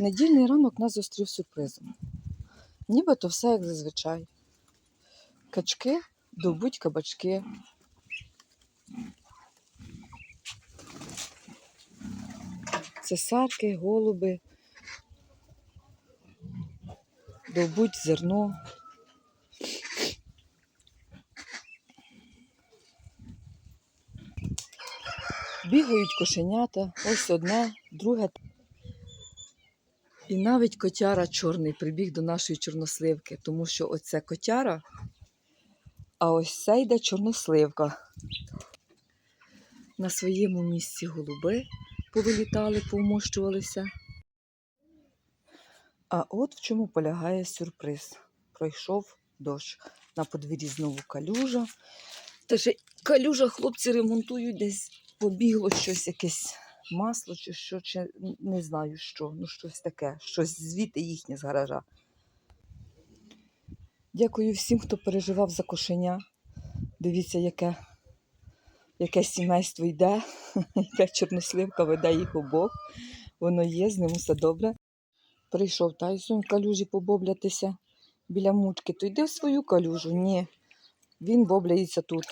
Недільний ранок нас зустрів сюрпризом. Нібито все як зазвичай. Качки довбуть кабачки. Цесарки, голуби, довбуть зерно. Бігають кошенята, ось одне, друге. І навіть котяра чорний прибіг до нашої чорносливки, тому що оце котяра, а ось це йде чорносливка. На своєму місці голуби повилітали, повмощувалися. А от в чому полягає сюрприз. Пройшов дощ. На подвір'ї знову калюжа. Та ще калюжа хлопці ремонтують десь побігло щось, якесь масло чи що, чи не знаю що. Ну, щось таке, щось звідти їхнє з гаража. Дякую всім, хто переживав за кошеня. Дивіться, яке, яке сімейство йде, яка чорносливка веде їх обох. Воно є, з ним все добре. Прийшов Тайсон в калюжі побоблятися біля мучки. То йди в свою калюжу. Ні. Він бобляється тут.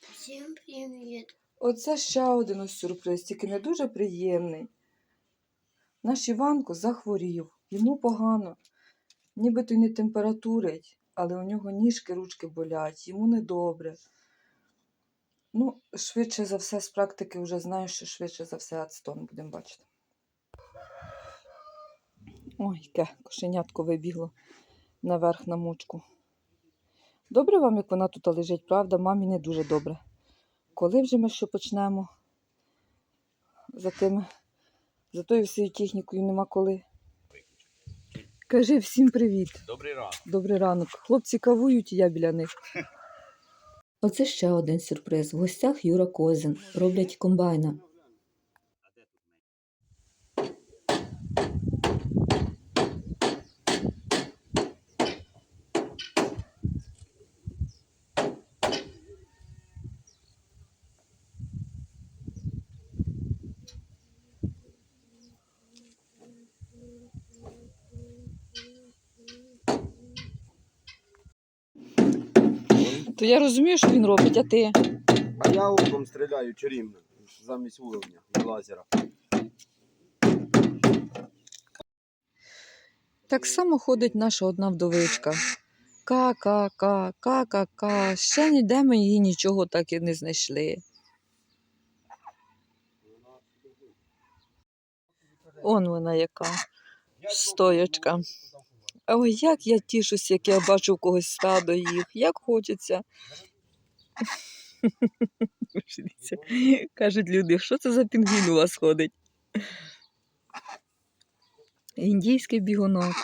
Всім привіт! Оце ще один ось сюрприз, тільки не дуже приємний. Наш Іванко захворів, йому погано. Нібито й не температурить, але у нього ніжки, ручки болять, йому недобре. Ну, швидше за все, з практики вже знаю, що швидше за все ацтон будемо бачити. Ой, яке кошенятко вибігло наверх на мучку. Добре вам, як вона тут лежить, правда? Мамі не дуже добре. Коли вже ми що почнемо? За тим, за тою всією технікою нема коли. Кажи всім привіт. Добрий ранок. Добрий ранок. Хлопці кавують, і я біля них. Оце ще один сюрприз. В гостях Юра Козин. Роблять комбайна. То я розумію, що він робить, а ти? А я оком стріляю чарівно, замість уровня лазера. Так само ходить наша одна вдовичка. Ка-ка-ка, ка-ка-ка. Ще ніде ми її нічого так і не знайшли. Он вона яка стоячка. Ой, як я тішусь, як я бачу в когось стадо їх, як хочеться. Кажуть люди, що це за пінгвін у вас ходить? Індійський бігунок.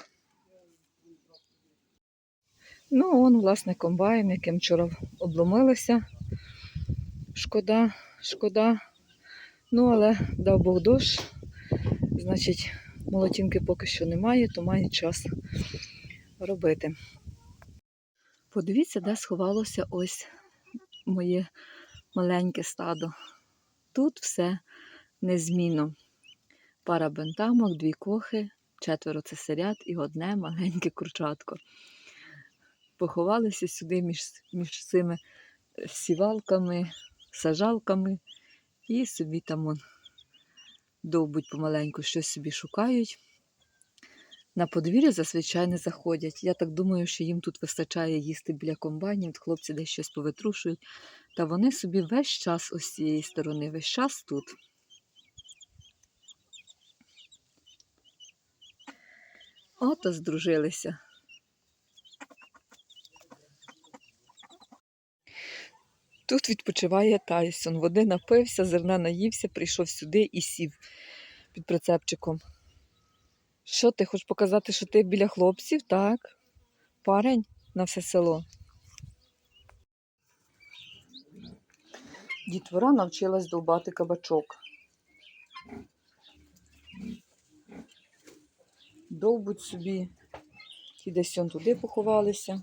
Ну, он, власне, комбайн, яким вчора обломилося. Шкода, шкода. Ну, але дав Бог дощ. Значить, молотінки поки що немає, то має час робити. Подивіться, де сховалося ось моє маленьке стадо. Тут все незмінно. Пара бентамок, дві кохи, четверо цесарят і одне маленьке курчатко. Поховалися сюди між, між цими сівалками, сажалками і собі там довбуть помаленьку, щось собі шукають. На подвір'я зазвичай не заходять. Я так думаю, що їм тут вистачає їсти біля комбайнів, хлопці десь щось повитрушують. Та вони собі весь час ось цієї сторони, весь час тут. Ото здружилися. Тут відпочиває Тайсон. Води напився, зерна наївся, прийшов сюди і сів під прицепчиком. Що ти хочеш показати, що ти біля хлопців, так? Парень на все село. Дітвора навчилась довбати кабачок. Довбуть собі, ті десь он туди поховалися.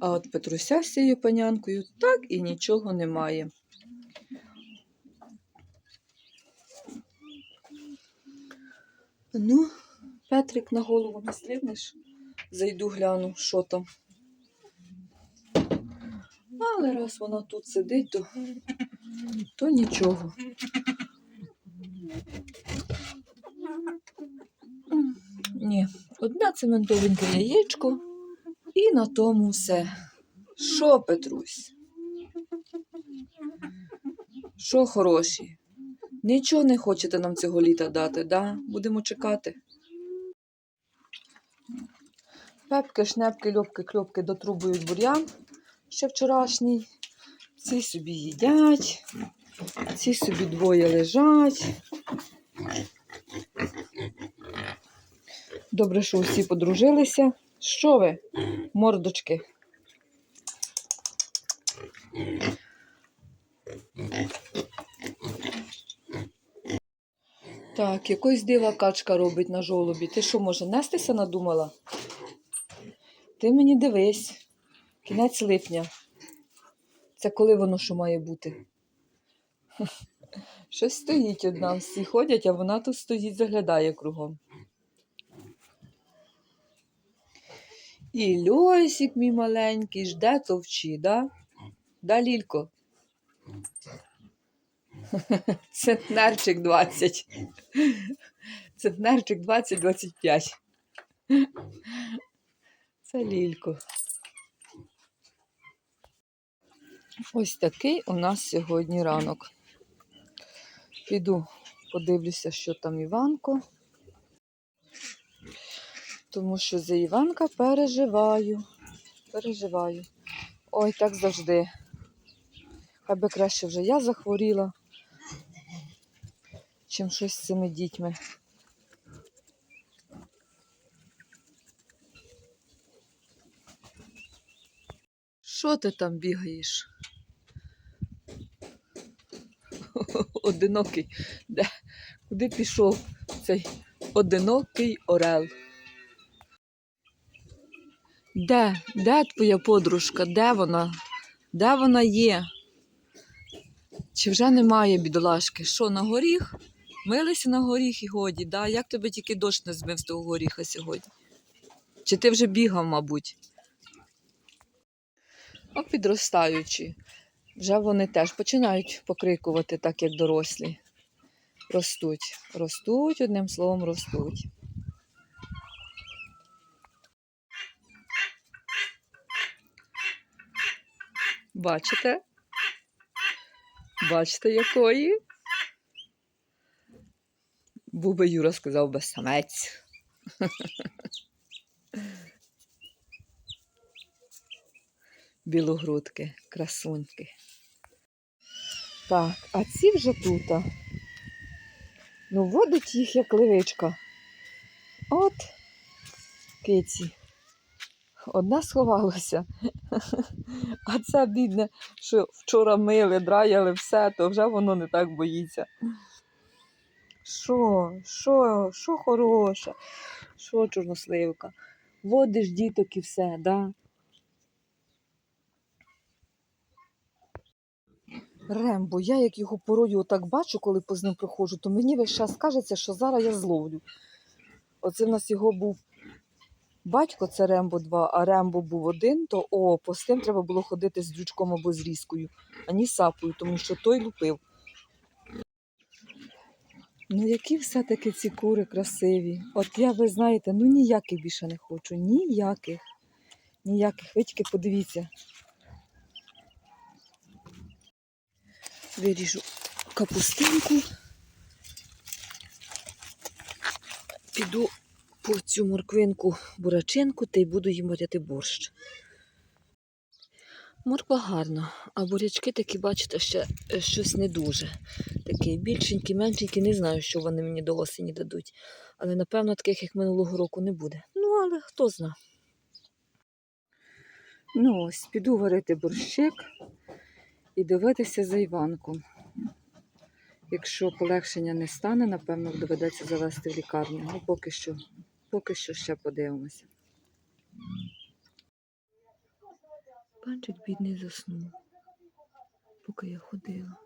А от Петруся з цією панянкою так і нічого немає. Ну, Петрик на голову не стрибнеш. Зайду гляну, що там. Але раз вона тут сидить, то, то нічого. Ні, одне цементовеньке яєчко і на тому все. Що, Петрусь? Що хороші? Нічого не хочете нам цього літа дати, да? Будемо чекати. Пепки, шнепки, льопки, кльопки дотрубують бур'ян ще вчорашній. Ці собі їдять, ці собі двоє лежать. Добре, що усі подружилися. Що ви, мордочки? Так, якось дива качка робить на жолобі. Ти що, може, нестися надумала? Ти мені дивись. Кінець липня. Це коли воно що має бути? Щось стоїть одна, всі ходять, а вона тут стоїть, заглядає кругом. І Льосик мій маленький жде товчі, да? Да, Лілько? Центнерчик 20. Центнерчик 20-25. Це Лілько. Ось такий у нас сьогодні ранок. Піду подивлюся, що там Іванко. Тому що за Іванка переживаю. Переживаю. Ой, так завжди. Хай би краще вже я захворіла, чим щось з цими дітьми. Що ти там бігаєш? Одинокий. Де? Куди пішов цей одинокий орел? Де? Де твоя подружка? Де вона? Де вона є? Чи вже немає бідолашки? Що, на горіх? Милися на горіх і годі, да? Як тебе тільки дощ не збив з того горіха сьогодні? Чи ти вже бігав, мабуть? А підростаючи, вже вони теж починають покрикувати, так як дорослі. Ростуть. Ростуть, одним словом, ростуть. Бачите? Бачите, якої? Був би Юра сказав би самець. Білогрудки, красуньки. Так, а ці вже тут. Ну, водить їх як ливичка. От киці. Одна сховалася. А це бідне, що вчора мили, драяли все, то вже воно не так боїться. Що, що, що хороше, що чорносливка? Водиш діток і все, да? Рембо, я як його порою отак бачу, коли по з ним проходжу, то мені весь час кажеться, що зараз я зловлю. Оце в нас його був батько, це Рембо 2, а Рембо був один, то о, по з тим треба було ходити з дрючком або з різкою, а ні сапою, тому що той лупив. Ну, які все-таки ці кури красиві. От я, ви знаєте, ну ніяких більше не хочу. Ніяких. Ніяких. Ви тільки подивіться. Виріжу капустинку. Піду по цю морквинку бурачинку та й буду їм варяти борщ. Морква гарна, а бурячки такі, бачите, ще е, щось не дуже. Такі більшенькі, меншенькі, не знаю, що вони мені до осені дадуть. Але, напевно, таких, як минулого року, не буде. Ну, але хто зна. Ну ось, піду варити борщик і дивитися за Іванком. Якщо полегшення не стане, напевно, доведеться завести в лікарню. Ну, поки що, поки що ще подивимося. Панчик бідний заснув, поки я ходила.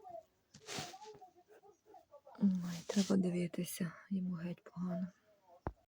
Ой, треба дивитися, йому геть погано.